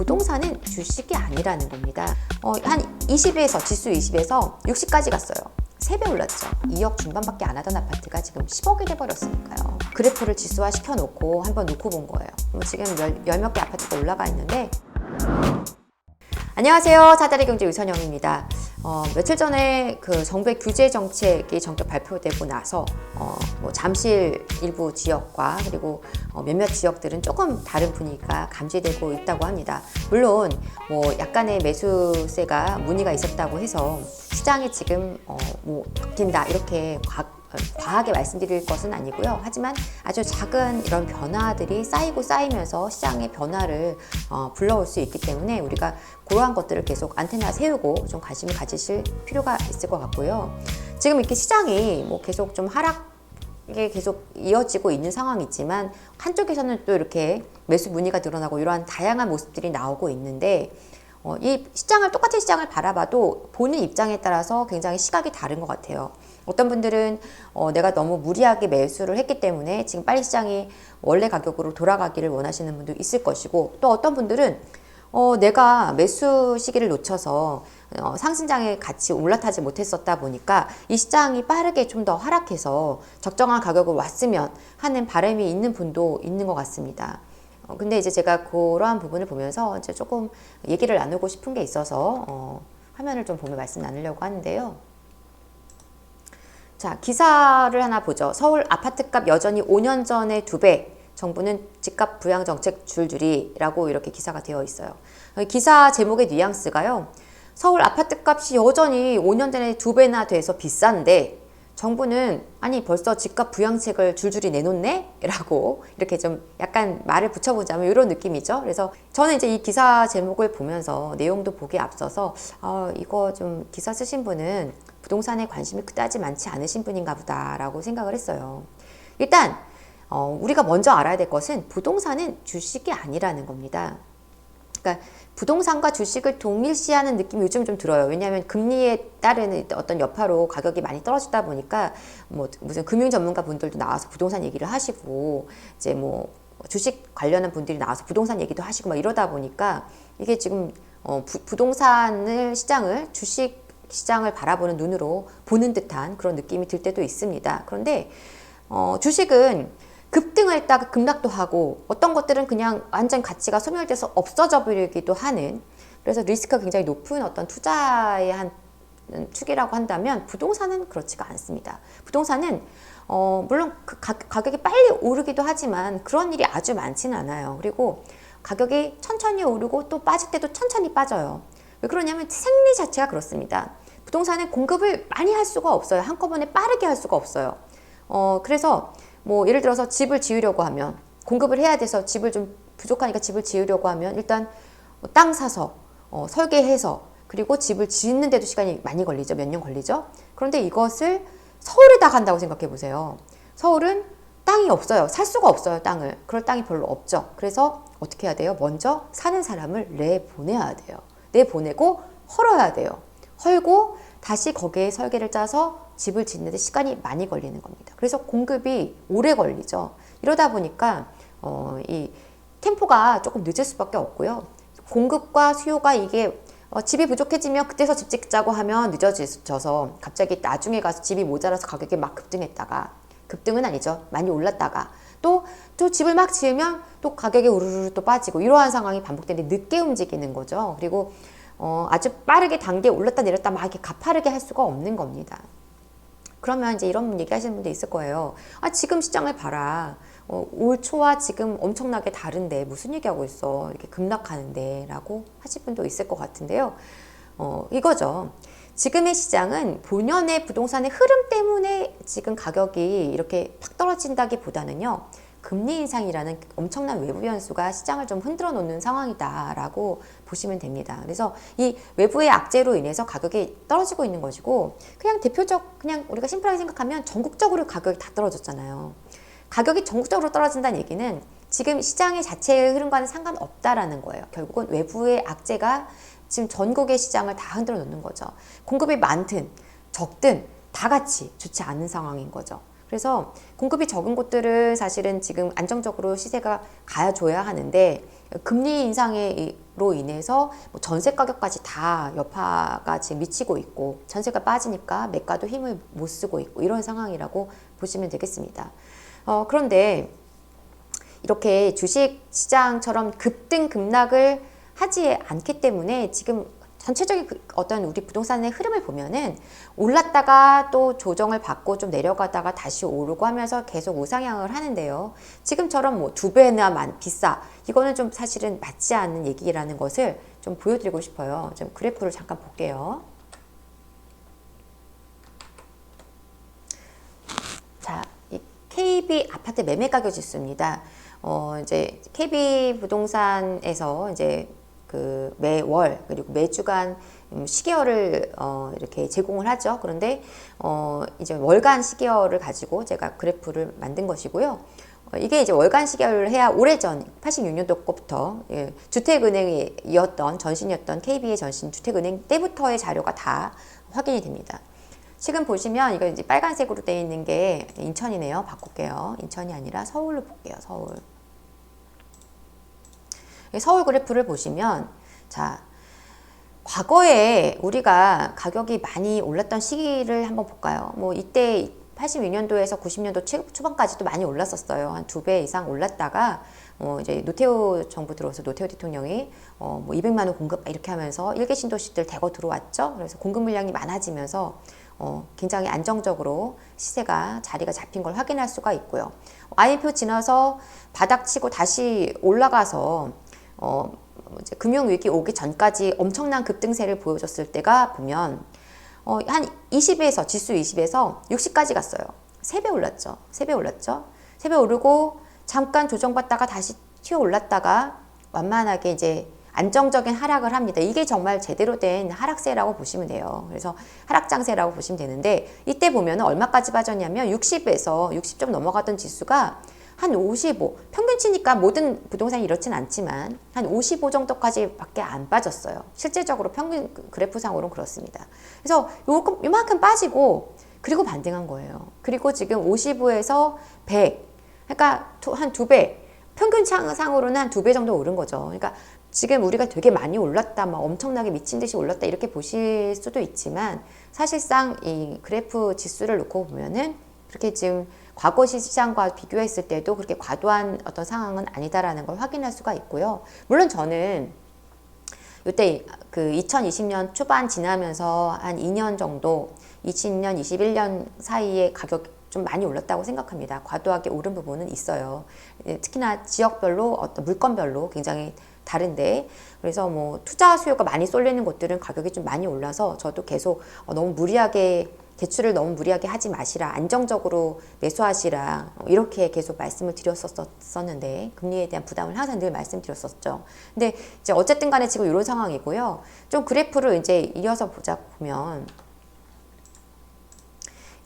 부동산은 주식이 아니라는 겁니다. 어, 한 20에서 지수 20에서 60까지 갔어요. 3배 올랐죠. 2억 중반밖에 안 하던 아파트가 지금 10억이 돼버렸으니까요. 그래프를 지수화 시켜놓고 한번 놓고 본 거예요. 뭐 지금 열 몇 개 아파트가 올라가 있는데 안녕하세요. 사다리 경제 유선영입니다. 어, 며칠 전에 그 정부의 규제 정책이 전격 발표되고 나서 어, 뭐 잠실 일부 지역과 그리고 어, 몇몇 지역들은 조금 다른 분위기가 감지되고 있다고 합니다. 물론 뭐 약간의 매수세가 문의가 있었다고 해서 시장이 지금 어, 뭐 바뀐다 이렇게 과, 과하게 말씀드릴 것은 아니고요. 하지만 아주 작은 이런 변화들이 쌓이고 쌓이면서 시장의 변화를 어, 불러올 수 있기 때문에 우리가 그러한 것들을 계속 안테나 세우고 좀 관심을 가지실 필요가 있을 것 같고요. 지금 이렇게 시장이 뭐 계속 좀 하락 이게 계속 이어지고 있는 상황이지만 한쪽에서는 또 이렇게 매수 문의가 늘어나고 이러한 다양한 모습들이 나오고 있는데 어, 이 시장을 똑같은 시장을 바라봐도 보는 입장에 따라서 굉장히 시각이 다른 것 같아요. 어떤 분들은 어, 내가 너무 무리하게 매수를 했기 때문에 지금 빨리 시장이 원래 가격으로 돌아가기를 원하시는 분도 있을 것이고 또 어떤 분들은 어, 내가 매수 시기를 놓쳐서 어, 상승장에 같이 올라타지 못했었다 보니까 이 시장이 빠르게 좀 더 하락해서 적정한 가격으로 왔으면 하는 바람이 있는 분도 있는 것 같습니다. 어, 근데 이제 제가 그러한 부분을 보면서 이제 조금 얘기를 나누고 싶은 게 있어서 어, 화면을 좀 보며 말씀 나누려고 하는데요. 자, 기사를 하나 보죠. 서울 아파트값 여전히 5년 전의 두 배. 정부는 집값 부양 정책 줄줄이라고 이렇게 기사가 되어 있어요. 기사 제목의 뉘앙스가요. 서울 아파트값이 여전히 5년 전에 두 배나 돼서 비싼데 정부는 아니 벌써 집값 부양책을 줄줄이 내놓네? 라고 이렇게 좀 약간 말을 붙여보자면 이런 느낌이죠. 그래서 저는 이제 이 기사 제목을 보면서 내용도 보기 앞서서 어, 이거 좀 기사 쓰신 분은 부동산에 관심이 그다지 많지 않으신 분인가 보다라고 생각을 했어요. 일단 어, 우리가 먼저 알아야 될 것은 부동산은 주식이 아니라는 겁니다. 그러니까 부동산과 주식을 동일시하는 느낌이 요즘 좀 들어요. 왜냐하면 금리에 따른 어떤 여파로 가격이 많이 떨어지다 보니까 뭐 무슨 금융 전문가 분들도 나와서 부동산 얘기를 하시고 이제 뭐 주식 관련한 분들이 나와서 부동산 얘기도 하시고 막 이러다 보니까 이게 지금 어, 부, 부동산을 시장을 주식 시장을 바라보는 눈으로 보는 듯한 그런 느낌이 들 때도 있습니다. 그런데 어, 주식은 급등을 했다가 급락도 하고 어떤 것들은 그냥 완전 가치가 소멸돼서 없어져 버리기도 하는 그래서 리스크가 굉장히 높은 어떤 투자의 한 축이라고 한다면 부동산은 그렇지가 않습니다. 부동산은 어, 물론 그 가, 가격이 빨리 오르기도 하지만 그런 일이 아주 많지는 않아요. 그리고 가격이 천천히 오르고 또 빠질 때도 천천히 빠져요. 왜 그러냐면 생리 자체가 그렇습니다. 부동산은 공급을 많이 할 수가 없어요. 한꺼번에 빠르게 할 수가 없어요. 어, 그래서 뭐 예를 들어서 집을 지으려고 하면 공급을 해야 돼서 집을 좀 부족하니까 집을 지으려고 하면 일단 뭐땅 사서 어, 설계해서 그리고 집을 짓는데도 시간이 많이 걸리죠. 몇 년 걸리죠. 그런데 이것을 서울에다 간다고 생각해 보세요. 서울은 땅이 없어요. 살 수가 없어요. 땅을. 그럴 땅이 별로 없죠. 그래서 어떻게 해야 돼요? 먼저 사는 사람을 내보내야 돼요. 내보내고 헐어야 돼요. 헐고 다시 거기에 설계를 짜서 집을 짓는데 시간이 많이 걸리는 겁니다. 그래서 공급이 오래 걸리죠. 이러다 보니까 어, 이 템포가 조금 늦을 수밖에 없고요. 공급과 수요가 이게 어, 집이 부족해지면 그때서 집 짓자고 하면 늦어져서 갑자기 나중에 가서 집이 모자라서 가격이 막 급등했다가 급등은 아니죠. 많이 올랐다가 또, 또 집을 막 지으면 또 가격이 우르르 또 빠지고 이러한 상황이 반복되는데 늦게 움직이는 거죠. 그리고 어, 아주 빠르게 단계 올랐다 내렸다 막 이렇게 가파르게 할 수가 없는 겁니다. 그러면 이제 이런 얘기 하시는 분도 있을 거예요. 아, 지금 시장을 봐라. 어, 올 초와 지금 엄청나게 다른데 무슨 얘기하고 있어. 이렇게 급락하는데 라고 하실 분도 있을 것 같은데요. 어, 이거죠. 지금의 시장은 본연의 부동산의 흐름 때문에 지금 가격이 이렇게 팍 떨어진다기 보다는요. 금리 인상이라는 엄청난 외부 변수가 시장을 좀 흔들어 놓는 상황이다라고 보시면 됩니다. 그래서 이 외부의 악재로 인해서 가격이 떨어지고 있는 것이고 그냥 대표적 그냥 우리가 심플하게 생각하면 전국적으로 가격이 다 떨어졌잖아요. 가격이 전국적으로 떨어진다는 얘기는 지금 시장의 자체의 흐름과는 상관없다라는 거예요. 결국은 외부의 악재가 지금 전국의 시장을 다 흔들어 놓는 거죠. 공급이 많든 적든 다 같이 좋지 않은 상황인 거죠. 그래서 공급이 적은 곳들은 사실은 지금 안정적으로 시세가 가줘야 하는데 금리 인상의 로 인해서 뭐 전세 가격까지 다 여파가 지금 미치고 있고 전세가 빠지니까 매가도 힘을 못 쓰고 있고 이런 상황이라고 보시면 되겠습니다. 어, 그런데 이렇게 주식 시장처럼 급등 급락을 하지 않기 때문에 지금 전체적인 그 어떤 우리 부동산의 흐름을 보면은 올랐다가 또 조정을 받고 좀 내려가다가 다시 오르고 하면서 계속 우상향을 하는데요. 지금처럼 뭐 두 배나 만 비싸 이거는 좀 사실은 맞지 않는 얘기라는 것을 좀 보여드리고 싶어요. 좀 그래프를 잠깐 볼게요. 자, 이 KB 아파트 매매 가격 지수입니다. 어, 이제 KB 부동산에서 이제 그 매월 그리고 매주간 음, 시계열을 어, 이렇게 제공을 하죠. 그런데 어, 이제 월간 시계열을 가지고 제가 그래프를 만든 것이고요. 어, 이게 이제 월간 시계열을 해야 오래전 86년도 거부터 예, 주택은행이었던 전신이었던 KB의 전신 주택은행 때부터의 자료가 다 확인이 됩니다. 지금 보시면 이거 이제 빨간색으로 되어 있는 게 인천이네요. 바꿀게요. 인천이 아니라 서울로 볼게요. 서울. 서울 그래프를 보시면 자 과거에 우리가 가격이 많이 올랐던 시기를 한번 볼까요? 뭐 이때 82년도에서 90년도 초반까지도 많이 올랐었어요. 한 두 배 이상 올랐다가 어 이제 노태우 정부 들어서 노태우 대통령이 어뭐 200만 원 공급 이렇게 하면서 일개 신도시들 대거 들어왔죠. 그래서 공급 물량이 많아지면서 어 굉장히 안정적으로 시세가 자리가 잡힌 걸 확인할 수가 있고요. IMF 지나서 바닥치고 다시 올라가서 어, 이제 금융위기 오기 전까지 엄청난 급등세를 보여줬을 때가 보면 어, 한 20에서 지수 20에서 60까지 갔어요. 3배 올랐죠. 3배 올랐죠. 3배 오르고 잠깐 조정받다가 다시 튀어 올랐다가 완만하게 이제 안정적인 하락을 합니다. 이게 정말 제대로 된 하락세라고 보시면 돼요. 그래서 하락장세라고 보시면 되는데 이때 보면 얼마까지 빠졌냐면 60에서 60 좀 넘어가던 지수가 한 55, 평균치니까 모든 부동산이 이렇진 않지만 한 55 정도까지 밖에 안 빠졌어요. 실제적으로 평균 그래프상으로는 그렇습니다. 그래서 요만큼, 요만큼 빠지고 그리고 반등한 거예요. 그리고 지금 55에서 100, 그러니까 한 두 배, 평균상으로는 한 두 배 정도 오른 거죠. 그러니까 지금 우리가 되게 많이 올랐다, 막 엄청나게 미친 듯이 올랐다 이렇게 보실 수도 있지만 사실상 이 그래프 지수를 놓고 보면은 그렇게 지금 과거 시장과 비교했을 때도 그렇게 과도한 어떤 상황은 아니다라는 걸 확인할 수가 있고요. 물론 저는 이때 그 2020년 초반 지나면서 한 2년 정도 20년, 21년 사이에 가격 좀 많이 올랐다고 생각합니다. 과도하게 오른 부분은 있어요. 예, 특히나 지역별로 어떤 물건별로 굉장히 다른데 그래서 뭐 투자 수요가 많이 쏠리는 곳들은 가격이 좀 많이 올라서 저도 계속 어, 너무 무리하게 대출을 너무 무리하게 하지 마시라 안정적으로 매수하시라 이렇게 계속 말씀을 드렸었었는데 금리에 대한 부담을 항상 늘 말씀드렸었죠. 근데 이제 어쨌든 간에 지금 이런 상황이고요. 좀 그래프를 이제 이어서 보자 보면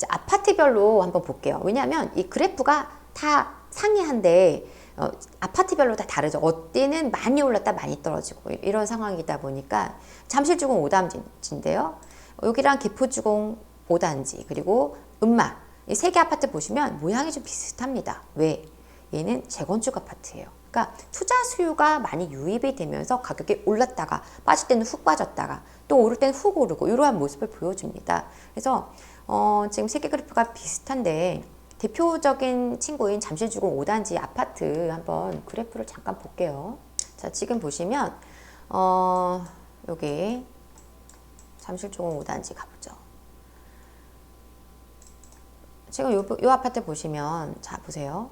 아파트별로 한번 볼게요. 왜냐하면 이 그래프가 다 상이한데 어, 아파트별로 다 다르죠. 어디는 많이 올랐다 많이 떨어지고 이런 상황이다 보니까 잠실주공 5단지인데요. 여기랑 기포주공 5단지 그리고 음마 이 세 개 아파트 보시면 모양이 좀 비슷합니다. 왜? 얘는 재건축 아파트예요. 그러니까 투자 수요가 많이 유입이 되면서 가격이 올랐다가 빠질 때는 훅 빠졌다가 또 오를 때는 훅 오르고 이러한 모습을 보여줍니다. 그래서 어, 지금 세계 그래프가 비슷한데 대표적인 친구인 잠실주공 5단지 아파트 한번 그래프를 잠깐 볼게요. 자, 지금 보시면 어, 여기 잠실주공 5단지 가보죠. 지금 요, 요 아파트 보시면 자 보세요.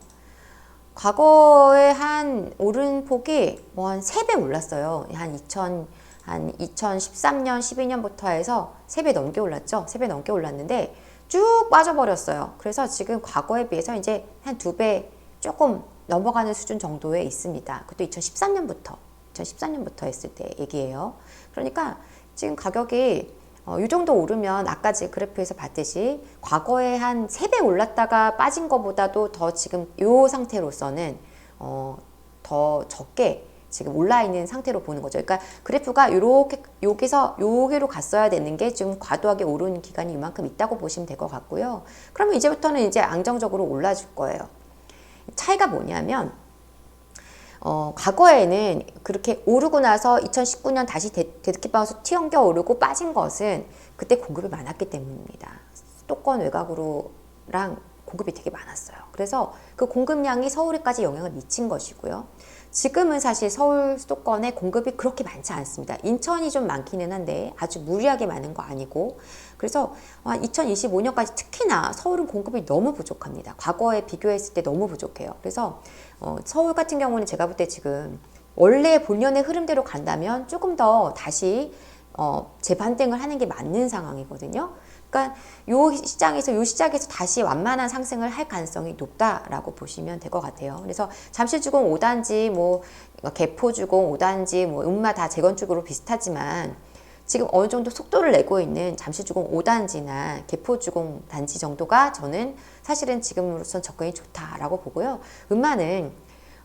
과거에 한 오른 폭이 뭐한세배 올랐어요. 한 2000, 한 2013년, 12년부터 해서 세배 넘게 올랐죠. 세배 넘게 올랐는데 쭉 빠져버렸어요. 그래서 지금 과거에 비해서 이제 한두배 조금 넘어가는 수준 정도에 있습니다. 그것도 2013년부터, 2013년부터 했을 때 얘기예요. 그러니까 지금 가격이 어, 이 정도 오르면 아까 제 그래프에서 봤듯이 과거에 한세배 올랐다가 빠진 것보다도 더 지금 이 상태로서는 어, 더 적게 지금 올라 있는 상태로 보는 거죠. 그러니까 그래프가 이렇게 여기서 여기로 갔어야 되는 게 지금 과도하게 오른 기간이 이만큼 있다고 보시면 될 것 같고요. 그러면 이제부터는 이제 안정적으로 올라줄 거예요. 차이가 뭐냐면 어, 과거에는 그렇게 오르고 나서 2019년 다시 대, 대득기방에서 튀어겨 오르고 빠진 것은 그때 공급이 많았기 때문입니다. 수도권 외곽으로랑 공급이 되게 많았어요. 그래서 그 공급량이 서울에까지 영향을 미친 것이고요. 지금은 사실 서울 수도권에 공급이 그렇게 많지 않습니다. 인천이 좀 많기는 한데 아주 무리하게 많은 거 아니고 그래서 2025년까지 특히나 서울은 공급이 너무 부족합니다. 과거에 비교했을 때 너무 부족해요. 그래서 어, 서울 같은 경우는 제가 볼 때 지금 원래 본연의 흐름대로 간다면 조금 더 다시 어, 재반등을 하는 게 맞는 상황이거든요. 그러니까 요 시장에서 요 시장에서 다시 완만한 상승을 할 가능성이 높다라고 보시면 될 것 같아요. 그래서 잠실주공 5단지 뭐 개포주공 5단지 뭐 음마 다 재건축으로 비슷하지만 지금 어느 정도 속도를 내고 있는 잠실주공 5단지나 개포주공 단지 정도가 저는 사실은 지금으로선 접근이 좋다라고 보고요. 음마는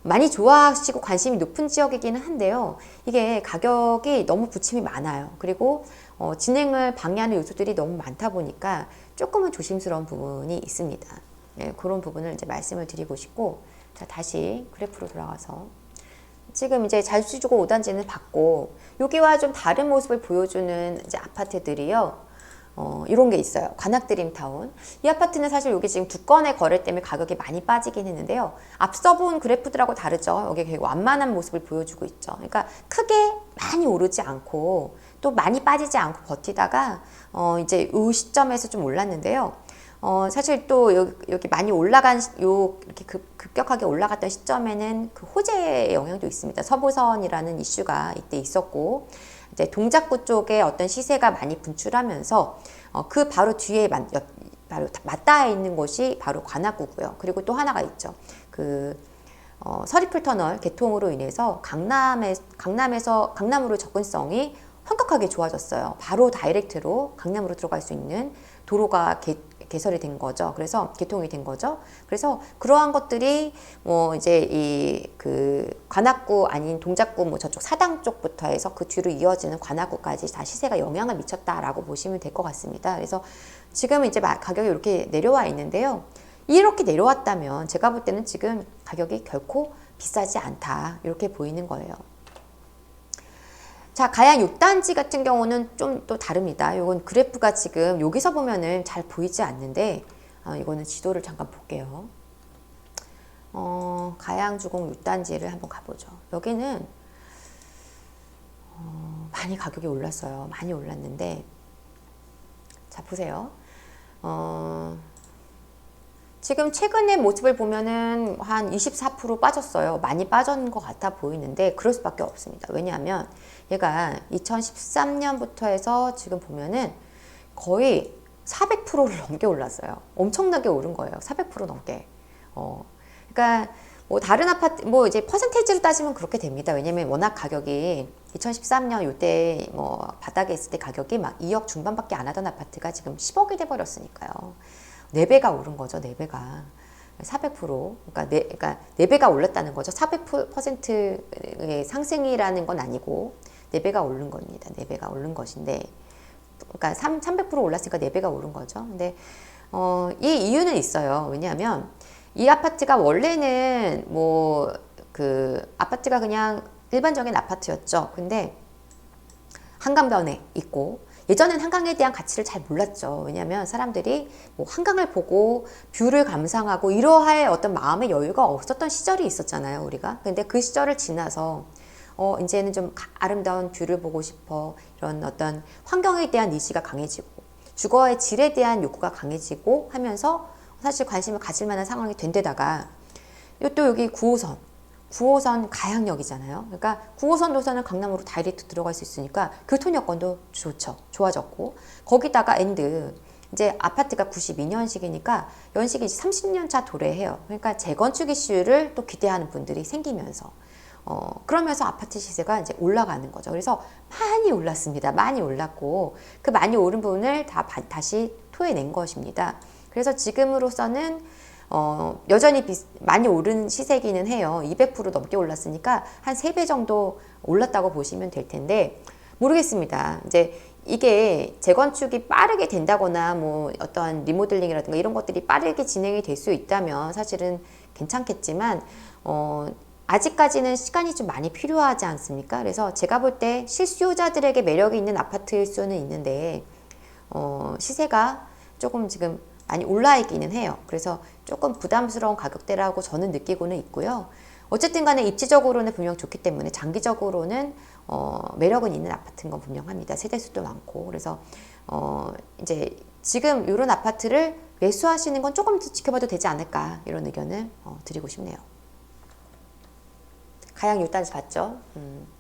많이 좋아하시고 관심이 높은 지역이기는 한데요. 이게 가격이 너무 부침이 많아요. 그리고 어, 진행을 방해하는 요소들이 너무 많다 보니까 조금은 조심스러운 부분이 있습니다. 네, 그런 부분을 이제 말씀을 드리고 싶고 자 다시 그래프로 돌아가서 지금 이제 잘수주고 5단지는 받고 여기와 좀 다른 모습을 보여주는 이제 아파트들이요. 어, 이런 게 있어요. 관악드림타운. 이 아파트는 사실 여기 지금 두 건의 거래 때문에 가격이 많이 빠지긴 했는데요. 앞서 본 그래프들하고 다르죠. 여기 되게 완만한 모습을 보여주고 있죠. 그러니까 크게 많이 오르지 않고 또 많이 빠지지 않고 버티다가 어, 이제 이 시점에서 좀 올랐는데요. 어, 사실 또 여기 많이 올라간 요 이렇게 급, 급격하게 올라갔던 시점에는 그 호재의 영향도 있습니다. 서부선이라는 이슈가 이때 있었고 이제 동작구 쪽에 어떤 시세가 많이 분출하면서 어, 그 바로 뒤에 맞, 바로 맞닿아 있는 곳이 바로 관악구고요. 그리고 또 하나가 있죠. 그 어, 서리풀 터널 개통으로 인해서 강남에 강남에서 강남으로 접근성이 현격하게 좋아졌어요. 바로 다이렉트로 강남으로 들어갈 수 있는 도로가 개, 개설이 된 거죠. 그래서 개통이 된 거죠. 그래서 그러한 것들이 뭐 이제 이 그 관악구 아닌 동작구 뭐 저쪽 사당 쪽부터 해서 그 뒤로 이어지는 관악구까지 다 시세가 영향을 미쳤다라고 보시면 될 것 같습니다. 그래서 지금은 이제 가격이 이렇게 내려와 있는데요. 이렇게 내려왔다면 제가 볼 때는 지금 가격이 결코 비싸지 않다 이렇게 보이는 거예요. 자, 가양 6단지 같은 경우는 좀 또 다릅니다. 이건 그래프가 지금 여기서 보면은 잘 보이지 않는데, 어, 이거는 지도를 잠깐 볼게요. 어, 가양주공 6단지를 한번 가보죠. 여기는 어, 많이 가격이 올랐어요. 많이 올랐는데, 자, 보세요. 어, 지금 최근의 모습을 보면은 한 24% 빠졌어요. 많이 빠진 것 같아 보이는데 그럴 수밖에 없습니다. 왜냐하면 얘가 2013년부터 해서 지금 보면은 거의 400%를 넘게 올랐어요. 엄청나게 오른 거예요. 400% 넘게. 어, 그러니까 뭐 다른 아파트 뭐 이제 퍼센테이지로 따지면 그렇게 됩니다. 왜냐면 워낙 가격이 2013년 요때 뭐 바닥에 있을 때 가격이 막 2억 중반밖에 안 하던 아파트가 지금 10억이 돼 버렸으니까요. 4배가 오른 거죠, 4배가. 400% 그러니까 네, 그러니까 4배가 올랐다는 거죠. 400%의 상승이라는 건 아니고 4배가 오른 겁니다. 4배가 오른 것인데 그러니까 3, 300% 올랐으니까 4배가 오른 거죠. 근데 어, 이 이유는 있어요. 왜냐하면 이 아파트가 원래는 뭐 그 아파트가 그냥 일반적인 아파트였죠. 근데 한강변에 있고 예전엔 한강에 대한 가치를 잘 몰랐죠. 왜냐하면 사람들이 뭐 한강을 보고 뷰를 감상하고 이러할 어떤 마음의 여유가 없었던 시절이 있었잖아요, 우리가. 근데 그 시절을 지나서 어, 이제는 좀 아름다운 뷰를 보고 싶어. 이런 어떤 환경에 대한 니시가 강해지고 주거의 질에 대한 욕구가 강해지고 하면서 사실 관심을 가질 만한 상황이 된 데다가 또 여기 9호선 9호선 가양역이잖아요. 그러니까 9호선 노선은 강남으로 다이렉트 들어갈 수 있으니까 교통 여건도 좋죠. 좋아졌고 거기다가 엔드 이제 아파트가 92년식이니까 연식이 30년 차 도래해요. 그러니까 재건축 이슈를 또 기대하는 분들이 생기면서 어, 그러면서 아파트 시세가 이제 올라가는 거죠. 그래서 많이 올랐습니다. 많이 올랐고 그 많이 오른 부분을 다 다시 토해낸 것입니다. 그래서 지금으로서는 어, 여전히 비, 많이 오른 시세기는 해요. 200% 넘게 올랐으니까 한 3배 정도 올랐다고 보시면 될 텐데 모르겠습니다. 이제 이게 재건축이 빠르게 된다거나 뭐 어떠한 리모델링이라든가 이런 것들이 빠르게 진행이 될 수 있다면 사실은 괜찮겠지만 어, 아직까지는 시간이 좀 많이 필요하지 않습니까? 그래서 제가 볼 때 실수요자들에게 매력이 있는 아파트일 수는 있는데 어, 시세가 조금 지금 많이 올라 있기는 해요. 그래서 조금 부담스러운 가격대라고 저는 느끼고는 있고요. 어쨌든 간에 입지적으로는 분명 좋기 때문에 장기적으로는 어, 매력은 있는 아파트인 건 분명합니다. 세대수도 많고. 그래서 어, 이제 지금 이런 아파트를 매수하시는 건 조금 더 지켜봐도 되지 않을까 이런 의견을 어, 드리고 싶네요. 가양 6단지 봤죠? 음.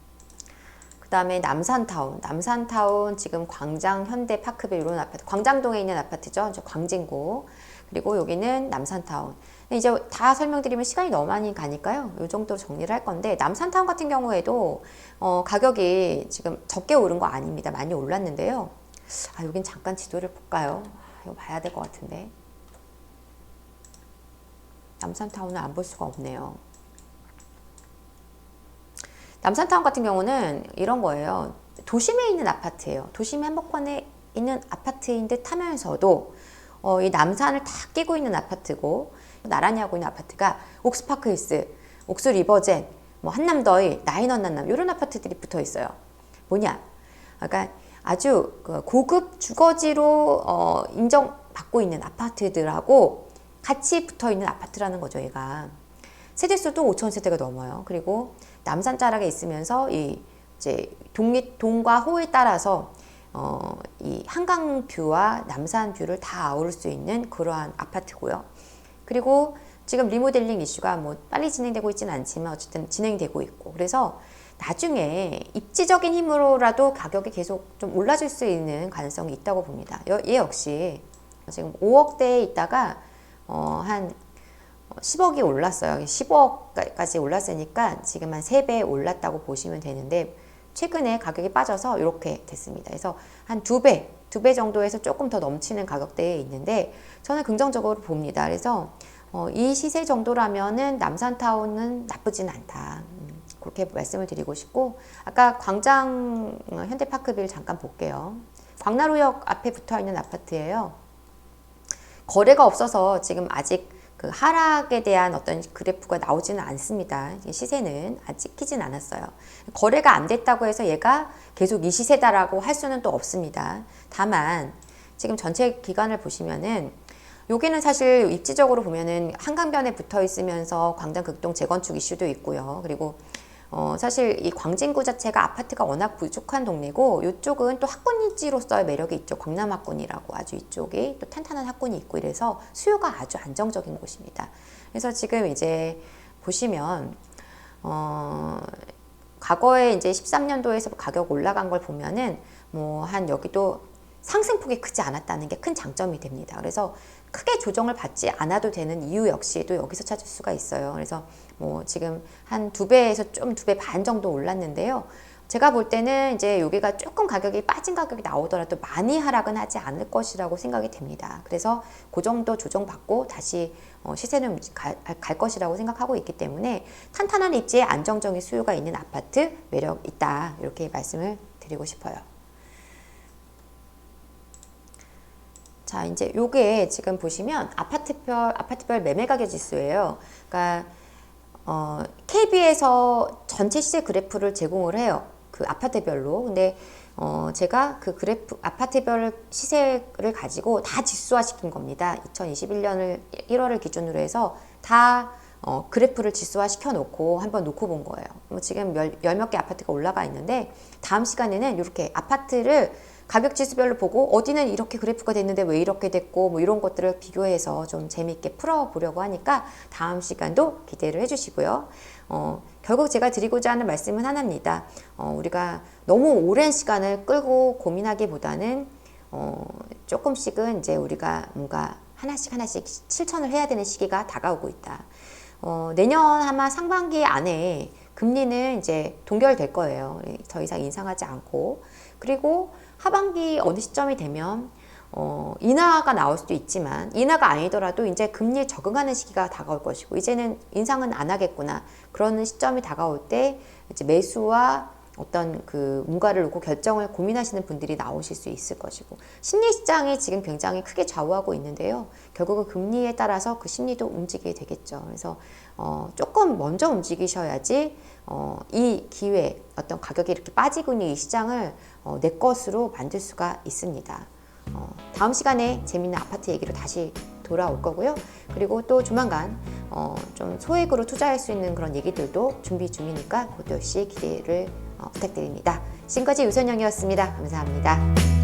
그 다음에 남산타운. 남산타운 지금 광장 현대 파크빌 이런 아파트. 광장동에 있는 아파트죠. 저 광진구. 그리고 여기는 남산타운. 이제 다 설명드리면 시간이 너무 많이 가니까요. 이 정도로 정리를 할 건데 남산타운 같은 경우에도 어, 가격이 지금 적게 오른 거 아닙니다. 많이 올랐는데요. 아, 여긴 잠깐 지도를 볼까요? 아, 이거 봐야 될 것 같은데. 남산타운은 안볼 수가 없네요. 남산타운 같은 경우는 이런 거예요. 도심에 있는 아파트예요. 도심 한복판에 있는 아파트인 듯 하면서도 어, 이 남산을 다 끼고 있는 아파트고 나란히 하고 있는 아파트가 옥스파크 힐스, 옥수 리버젠, 뭐 한남더일, 나인원 난남 이런 아파트들이 붙어 있어요. 뭐냐? 그러니까 아주 그 고급 주거지로 어, 인정받고 있는 아파트들하고 같이 붙어 있는 아파트라는 거죠, 얘가. 세대수도 5천 세대가 넘어요. 그리고 남산 자락에 있으면서 이 이제 동리 동과 호에 따라서 어, 이 한강 뷰와 남산 뷰를 다 아우를 수 있는 그러한 아파트고요. 그리고 지금 리모델링 이슈가 뭐 빨리 진행되고 있지는 않지만 어쨌든 진행되고 있고 그래서 나중에 입지적인 힘으로라도 가격이 계속 좀 올라질 수 있는 가능성이 있다고 봅니다. 얘 역시 지금 5억대에 있다가 어, 한 10억이 올랐어요. 10억까지 올랐으니까 지금 한 3배 올랐다고 보시면 되는데 최근에 가격이 빠져서 이렇게 됐습니다. 그래서 한두 배, 두배 정도에서 조금 더 넘치는 가격대에 있는데 저는 긍정적으로 봅니다. 그래서 어, 이 시세 정도라면은 남산타운은 나쁘진 않다. 음, 그렇게 말씀을 드리고 싶고 아까 광장 어, 현대파크빌 잠깐 볼게요. 광나루역 앞에 붙어 있는 아파트예요. 거래가 없어서 지금 아직 그 하락에 대한 어떤 그래프가 나오지는 않습니다. 시세는 찍히진 않았어요. 거래가 안 됐다고 해서 얘가 계속 이 시세다라고 할 수는 또 없습니다. 다만 지금 전체 기간을 보시면은 여기는 사실 입지적으로 보면은 한강변에 붙어 있으면서 광장 극동 재건축 이슈도 있고요. 그리고 어, 사실 이 광진구 자체가 아파트가 워낙 부족한 동네고 이쪽은 또 학군지로서의 매력이 있죠. 광남 학군이라고 아주 이쪽이 또 탄탄한 학군이 있고 이래서 수요가 아주 안정적인 곳입니다. 그래서 지금 이제 보시면 어, 과거에 이제 13년도에서 가격 올라간 걸 보면은 뭐 한 여기도 상승폭이 크지 않았다는 게 큰 장점이 됩니다. 그래서 크게 조정을 받지 않아도 되는 이유 역시도 여기서 찾을 수가 있어요. 그래서 뭐 지금 한 두 배에서 좀 두 배 반 정도 올랐는데요. 제가 볼 때는 이제 여기가 조금 가격이 빠진 가격이 나오더라도 많이 하락은 하지 않을 것이라고 생각이 됩니다. 그래서 그 정도 조정받고 다시 어, 시세는 갈, 갈 것이라고 생각하고 있기 때문에 탄탄한 입지에 안정적인 수요가 있는 아파트 매력 있다. 이렇게 말씀을 드리고 싶어요. 자, 이제 요게 지금 보시면 아파트별, 아파트별 매매 가격 지수예요. 그러니까, 어, KB에서 전체 시세 그래프를 제공을 해요. 그 아파트별로. 근데, 어, 제가 그 그래프, 아파트별 시세를 가지고 다 지수화 시킨 겁니다. 2021년을 1월을 기준으로 해서 다 어, 그래프를 지수화 시켜놓고 한번 놓고 본 거예요. 뭐 지금 열 몇 개 아파트가 올라가 있는데 다음 시간에는 이렇게 아파트를 가격 지수별로 보고 어디는 이렇게 그래프가 됐는데 왜 이렇게 됐고 뭐 이런 것들을 비교해서 좀 재미있게 풀어보려고 하니까 다음 시간도 기대를 해주시고요. 어, 결국 제가 드리고자 하는 말씀은 하나입니다. 어, 우리가 너무 오랜 시간을 끌고 고민하기보다는 어, 조금씩은 이제 우리가 뭔가 하나씩 하나씩 실천을 해야 되는 시기가 다가오고 있다. 어, 내년 아마 상반기 안에 금리는 이제 동결될 거예요. 더 이상 인상하지 않고. 그리고 하반기 어느 시점이 되면 어, 인하가 나올 수도 있지만 인하가 아니더라도 이제 금리에 적응하는 시기가 다가올 것이고 이제는 인상은 안 하겠구나 그러는 시점이 다가올 때 이제 매수와 어떤 그 뭔가를 놓고 결정을 고민하시는 분들이 나오실 수 있을 것이고 심리 시장이 지금 굉장히 크게 좌우하고 있는데요. 결국은 금리에 따라서 그 심리도 움직이게 되겠죠. 그래서 어, 조금 먼저 움직이셔야지 어, 이 기회 어떤 가격이 이렇게 빠지고 있는 이 시장을 어, 내 것으로 만들 수가 있습니다. 어, 다음 시간에 재밌는 아파트 얘기로 다시 돌아올 거고요. 그리고 또 조만간 어, 좀 소액으로 투자할 수 있는 그런 얘기들도 준비 중이니까 그것도 역시 기대를 어, 부탁드립니다. 지금까지 유선영이었습니다. 감사합니다.